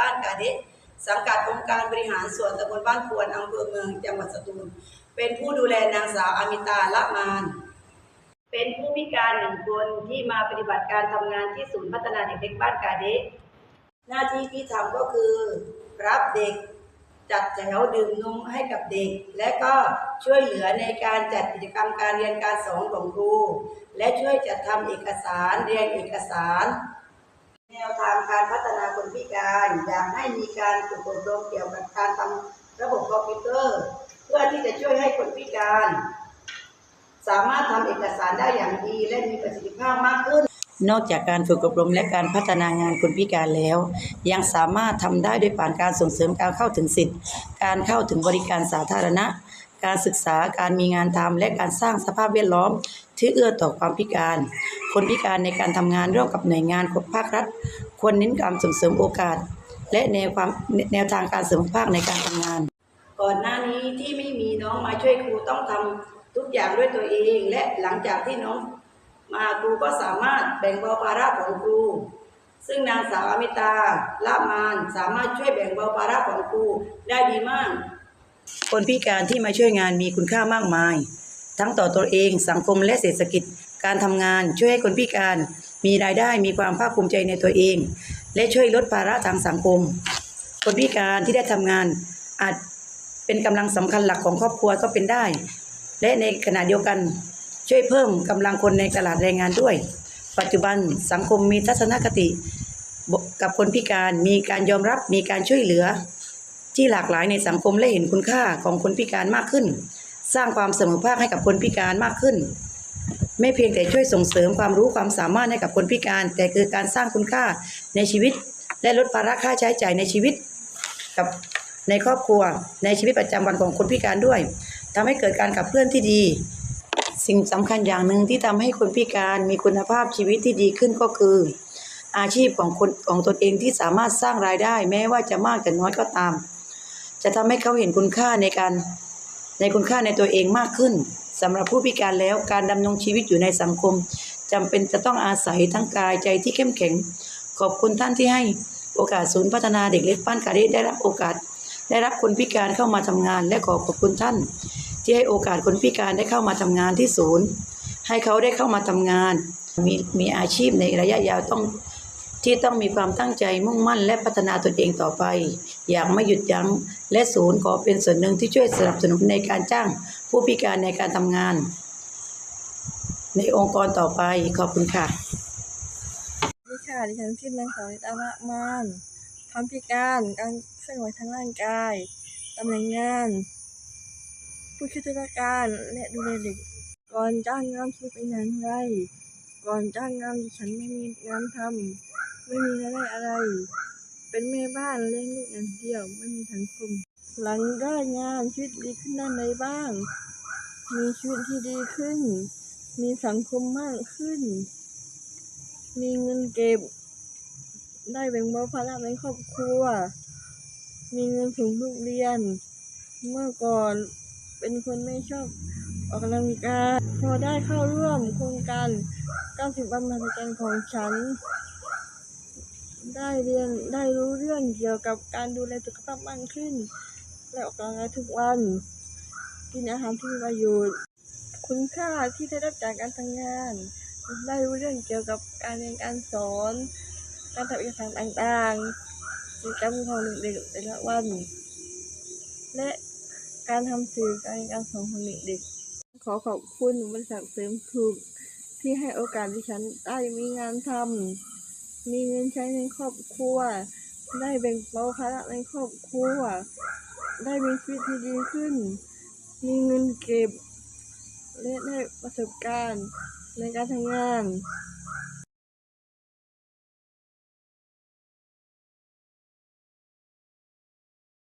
กานกาเดะสังกัดองค์การบริหารส่วนตำบลบ้านควรอำเภอเมืองจังหวัดสตูล เป็นผู้ดูแลนางสาวอามิตาละมาน เป็นผู้พิการหนึ่งคนที่มาปฏิบัติการทำงานที่ศูนย์พัฒนาเด็กเล็กบ้านกาเดะหน้าที่ที่ทำก็คือ รับเด็กจัดแถวดื่มนมให้กับเด็ก และก็ช่วยเหลือในการจัดกิจกรรมการเรียนการสอนของครู และช่วยจัดทำเอกสารเรียนเอกสาร แนวทางิการอยากให้มีการฝึกอบรมเกี่ยวกับการทำระบบคอมพิวเตอร์ เพื่อที่จะช่วยให้คนพิการ สามารถทำเอกสารได้อย่างดีและมีประสิทธิภาพมากขึ้น นอกจากการฝึกอบรมและการพัฒนางานคนพิการแล้ว ยังสามารถทำได้ด้วยผ่านการส่งเสริมการเข้าถึงสิทธิ์ การเข้าถึงบริการสาธารณะ การศึกษาการมีงานทำและการสร้างสภาพแวดล้อม ที่เอื้อต่อความพิการ คนพิการในการทำงานร่วมกับหน่วยงานของภาครัฐ ควรเน้นการส่งเสริมโอกาส และแนวความแนวทางการเสริมภาคในการทำงาน ก่อนหน้านี้ที่ไม่มีน้องมาช่วยครูต้องทำทุกอย่างด้วยตัวเอง และหลังจากที่น้องมาครูก็สามารถแบ่งเบาภาระของครู ซึ่งนางสาวอมิตาละมานสามารถช่วยแบ่งเบาภาระของครูได้ดีมาก คนพิการที่มาช่วยงานมีคุณค่ามากมาย ทั้งต่อตัวเองสังคมและเศรษฐกิจการทำงานช่วยให้คนพิการ มีรายได้มีความภาคภูมิใจในตัวเอง และช่วยลดภาระทางสังคม คนพิการที่ได้ทำงานอาจเป็นกำลังสำคัญหลักของครอบครัวก็เป็นได้ และในขณะเดียวกันช่วยเพิ่มกำลังคนในตลาดแรงงานด้วย ปัจจุบันสังคมมีทัศนคติกับคนพิการมีการยอมรับมีการช่วยเหลือ ที่หลากหลายในสังคมและเห็นคุณค่าของคนพิการมากขึ้น สร้างความเสมอภาคให้กับคนพิการมากขึ้น ไม่เพียงแต่ช่วยส่งเสริมความรู้ความสามารถให้กับคนพิการ แต่คือการสร้างคุณค่าในชีวิต และลดภาระค่าใช้จ่ายในชีวิต กับในครอบครัว ในชีวิตประจำวันของคนพิการด้วยทำให้เกิดการขับเคลื่อนที่ดี สิ่งสำคัญอย่างหนึ่งที่ทำให้คนพิการมีคุณภาพชีวิตที่ดีขึ้นก็คืออาชีพของคนของตนเองที่สามารถสร้างรายได้ แม้ว่าจะมากแต่น้อยก็ตาม จะทำให้เขาเห็นคุณค่าในการในคุณค่าในตัวเองมากขึ้นสำหรับผู้พิการแล้วการดำรงชีวิตอยู่ในสังคมจำเป็นจะต้องอาศัยทั้งกายใจที่เข้มแข็ง ขอบคุณท่านที่ให้โอกาสศูนย์พัฒนาเด็กเล็กบ้านกาเดได้รับโอกาส ได้รับคนพิการเข้ามาทำงาน และขอขอบคุณท่าน ที่ให้โอกาสคนพิการได้เข้ามาทำงานที่ศูนย์ ให้เขาได้เข้ามาทำงาน มีมีอาชีพในระยะยาวต้อง ที่ต้องมีความตั้งใจมุ่งมั่นและพัฒนาตนเองต่อไป อย่างไม่หยุดยัง้ง และศูนย์ขอเป็นส่วนหนึ่งที่ช่วยสนับสนุนในการจ้างผู้พิการในการทำงาน ในองค์กรต่อไปขอบคุณค่ะดีค่ะดิฉันชื่อนางสาวนิตามะมานทำพิการการเคลื่อนไหวทางร่างกายตำแหน่งงาน ผู้ช่วยราชการและดูแลเด็กก่อนจ้างงานคิดเป็นอย่างไรก่อนจ้างงานดิฉันไม่มีงานทำ ไม่มีรายได้อะไร เป็นแม่บ้านเลี้ยงลูกอย่างเดียวไม่มีสังคมหลังได้งานชีวิตดีขึ้นด้านใดบ้าง มีชีวิตที่ดีขึ้น มีสังคมมากขึ้น มีเงินเก็บ ได้แบ่งเบาภาระในครอบครัว มีเงินส่งลูกเรียน เมื่อก่อนเป็นคนไม่ชอบออกกำลังกายพอได้เข้าร่วมโครงการ 90 วันมหัศจรรของฉัน ได้เรียนได้รู้เรื่องเกี่ยวกับการดูแลสุขภาพมากขึ้น และออกกำลังกายทุกวัน กินอาหารที่มีประโยชน์ คุณค่าที่ได้รับจากการทำงาน ได้รู้เรื่องเกี่ยวกับการเรียนการสอน การทำเอกสารต่างๆกิจกรรมของเด็กๆแต่ละวัน และการทำสื่อการเรียนการสอนของเด็กๆขอขอบคุณบริษัทเสริมถูกที่ให้โอกาสดิฉันได้มีงานทำ มีเงินใช้ในครอบครัว ได้แบ่งเบาภาระในครอบครัว ได้มีชีวิตที่ดีขึ้น มีเงินเก็บ และได้ประสบการณ์ในการทำงาน